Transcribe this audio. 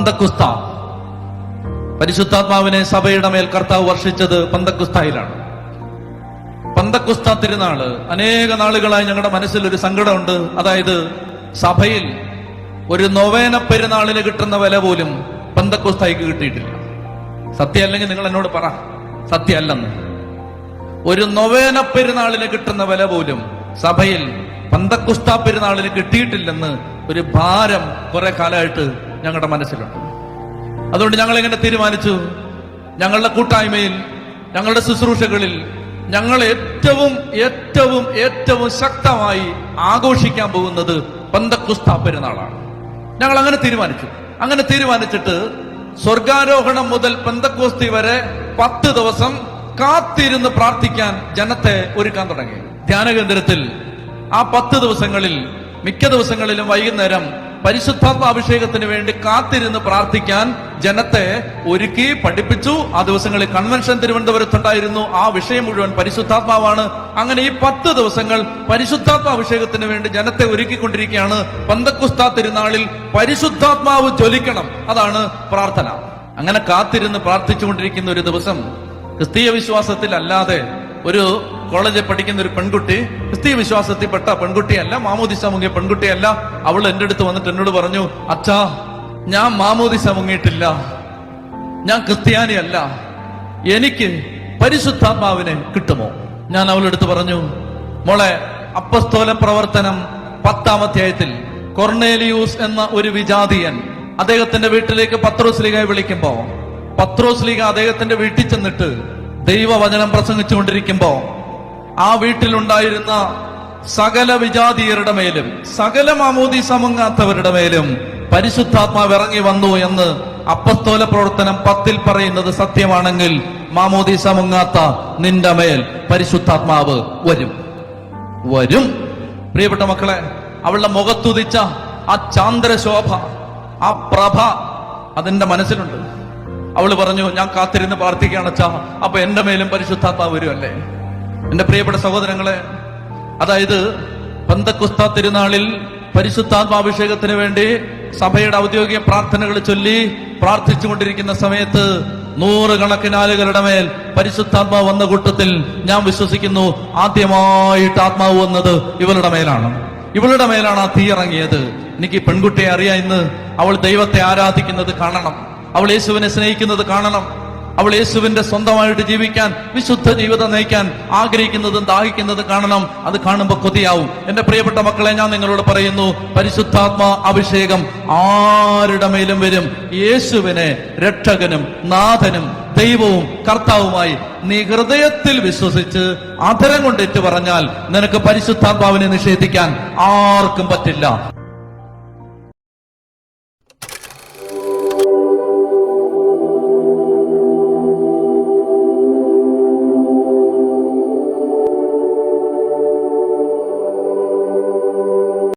പന്തക്കുസ്ത. പരിശുദ്ധാത്മാവിനെ സഭയുടെ മേൽ കർത്താവ് വർഷിച്ചത് പന്തക്കുസ്തയിലാണ്. പന്തക്കുസ്ത തിരുനാൾ അനേക നാളുകളായി ഞങ്ങളുടെ മനസ്സിൽ ഒരു സങ്കടമുണ്ട്. അതായത് സഭയിൽ ഒരു നൊവേന പെരുന്നാളിന് കിട്ടുന്ന വില പോലും പന്തക്കുസ്തായിക്ക് കിട്ടിയിട്ടില്ല. സത്യമല്ലെങ്കിൽ നിങ്ങൾ എന്നോട് പറ. സത്യമല്ലെന്ന്. ഒരു നൊവേന പെരുന്നാളിന് കിട്ടുന്ന വില പോലും സഭയിൽ പന്തക്കുസ്ത പെരുന്നാളിന് കിട്ടിയിട്ടില്ലെന്ന് ഒരു ഭാരം കുറെ കാലമായിട്ട് ഞങ്ങളുടെ മനസ്സിലുണ്ട്. അതുകൊണ്ട് ഞങ്ങൾ എങ്ങനെ തീരുമാനിച്ചു? ഞങ്ങളുടെ കൂട്ടായ്മയിൽ ഞങ്ങളുടെ ശുശ്രൂഷകളിൽ ഞങ്ങൾ ഏറ്റവും ഏറ്റവും ഏറ്റവും ശക്തമായി ആഘോഷിക്കാൻ പോകുന്നത് പന്തക്കുസ്ത പെരുന്നാളാണ്. ഞങ്ങൾ അങ്ങനെ തീരുമാനിച്ചു. അങ്ങനെ തീരുമാനിച്ചിട്ട് സ്വർഗാരോഹണം മുതൽ പന്തക്കോസ്തി വരെ പത്ത് ദിവസം കാത്തിരുന്ന് പ്രാർത്ഥിക്കാൻ ജനത്തെ ഒരുക്കാൻ തുടങ്ങി. ധ്യാന കേന്ദ്രത്തിൽ ആ പത്ത് ദിവസങ്ങളിൽ മിക്ക ദിവസങ്ങളിലും വൈകുന്നേരം പരിശുദ്ധാത്മ അഭിഷേകത്തിന് വേണ്ടി കാത്തിരുന്ന് പ്രാർത്ഥിക്കാൻ ജനത്തെ ഒരുക്കി പഠിപ്പിച്ചു. ആ ദിവസങ്ങളിൽ കൺവെൻഷൻ തിരുവനന്തപുരത്തുണ്ടായിരുന്നു. ആ വിഷയം മുഴുവൻ പരിശുദ്ധാത്മാവാണ്. അങ്ങനെ ഈ പത്ത് ദിവസങ്ങൾ പരിശുദ്ധാത്മ അഭിഷേകത്തിന് വേണ്ടി ജനത്തെ ഒരുക്കിക്കൊണ്ടിരിക്കുകയാണ്. പന്തക്കുസ്ത തിരുനാളിൽ പരിശുദ്ധാത്മാവ് ജ്വലിക്കണം. അതാണ് പ്രാർത്ഥന. അങ്ങനെ കാത്തിരുന്ന് പ്രാർത്ഥിച്ചുകൊണ്ടിരിക്കുന്ന ഒരു ദിവസം ക്രിസ്തീയ വിശ്വാസത്തിൽ അല്ലാതെ ഒരു കോളേജിൽ പഠിക്കുന്ന ഒരു പെൺകുട്ടി ക്രിസ്തീയ വിശ്വാസത്തിൽപ്പെട്ട പെൺകുട്ടിയല്ല മാമോദിസ മുങ്ങിയ പെൺകുട്ടിയല്ല. അവൾ എന്റെ അടുത്ത് വന്നിട്ട് എന്നോട് പറഞ്ഞു അച്ഛാ ഞാൻ മാമോദിസ മുങ്ങിയിട്ടില്ല. ഞാൻ ക്രിസ്ത്യാനിയല്ല. എനിക്ക് പരിശുദ്ധാത്മാവിനെ കിട്ടുമോ? ഞാൻ അവളെടുത്ത് പറഞ്ഞു മോളെ അപ്പസ്തോല പ്രവർത്തനം പത്താം അധ്യായത്തിൽ കൊർണേലിയൂസ് എന്ന ഒരു വിജാതിയൻ അദ്ദേഹത്തിന്റെ വീട്ടിലേക്ക് പത്രോസ് ലീഗയെ വിളിക്കുമ്പോ പത്രോസ് ലീഗ അദ്ദേഹത്തിന്റെ വീട്ടിൽ ചെന്നിട്ട് ദൈവവചനം പ്രസംഗിച്ചുകൊണ്ടിരിക്കുമ്പോ ആ വീട്ടിലുണ്ടായിരുന്ന സകല വിജാതീയരുടെ മേലും സകല മാമോദി സമങ്ങാത്തവരുടെ മേലും പരിശുദ്ധാത്മാവ് ഇറങ്ങി വന്നു എന്ന് അപ്പസ്തോല പ്രവർത്തനം പത്തിൽ പറയുന്നത് സത്യമാണെങ്കിൽ മാമോദി സമങ്ങാത്ത നിന്റെ മേൽ പരിശുദ്ധാത്മാവ് വരും. വരും. പ്രിയപ്പെട്ട മക്കളെ അവളുടെ മുഖത്തുദിച്ച ആ ചാന്ദ്രശോഭ ആ പ്രഭ അതിന്റെ മനസ്സിലുണ്ട്. അവൾ പറഞ്ഞു ഞാൻ കാത്തിരുന്ന് പ്രാർത്ഥിക്കുകയാണ് അച്ഛാ. അപ്പൊ എന്റെ മേലും പരിശുദ്ധാത്മാവ് വരുമല്ലേ എന്റെ പ്രിയപ്പെട്ട സഹോദരങ്ങളെ അതായത് പന്തക്കുസ്ത തിരുനാളിൽ പരിശുദ്ധാത്മാഭിഷേകത്തിന് വേണ്ടി സഭയുടെ ഔദ്യോഗിക പ്രാർത്ഥനകൾ ചൊല്ലി പ്രാർത്ഥിച്ചുകൊണ്ടിരിക്കുന്ന സമയത്ത് നൂറുകണക്കിന് ആളുകളുടെ മേൽ പരിശുദ്ധാത്മാവ് വന്ന കൂട്ടത്തിൽ ഞാൻ വിശ്വസിക്കുന്നു ആദ്യമായിട്ട് ആത്മാവ് വന്നത് ഇവളുടെ മേലാണ്. ഇവളുടെ മേലാണ് ആ തീ ഇറങ്ങിയത്. എനിക്ക് പെൺകുട്ടിയെ അറിയാം ഇന്ന്. അവൾ ദൈവത്തെ ആരാധിക്കുന്നത് കാണണം. അവൾ യേശുവിനെ സ്നേഹിക്കുന്നത് കാണണം. അവൾ യേശുവിന്റെ സ്വന്തമായിട്ട് ജീവിക്കാൻ വിശുദ്ധ ജീവിതം നയിക്കാൻ ആഗ്രഹിക്കുന്നതും ദാഹിക്കുന്നതും കാണണം. അത് കാണുമ്പോൾ കൊതിയാവും. എന്റെ പ്രിയപ്പെട്ട മക്കളെ ഞാൻ നിങ്ങളോട് പറയുന്നു പരിശുദ്ധാത്മ അഭിഷേകം ആരുടെ മേലും വരും? യേശുവിനെ രക്ഷകനും നാഥനും ദൈവവും കർത്താവുമായി നീ ഹൃദയത്തിൽ വിശ്വസിച്ച് അധരം കൊണ്ടേറ്റ് പറഞ്ഞാൽ നിനക്ക് പരിശുദ്ധാത്മാവിനെ നിഷേധിക്കാൻ ആർക്കും പറ്റില്ല.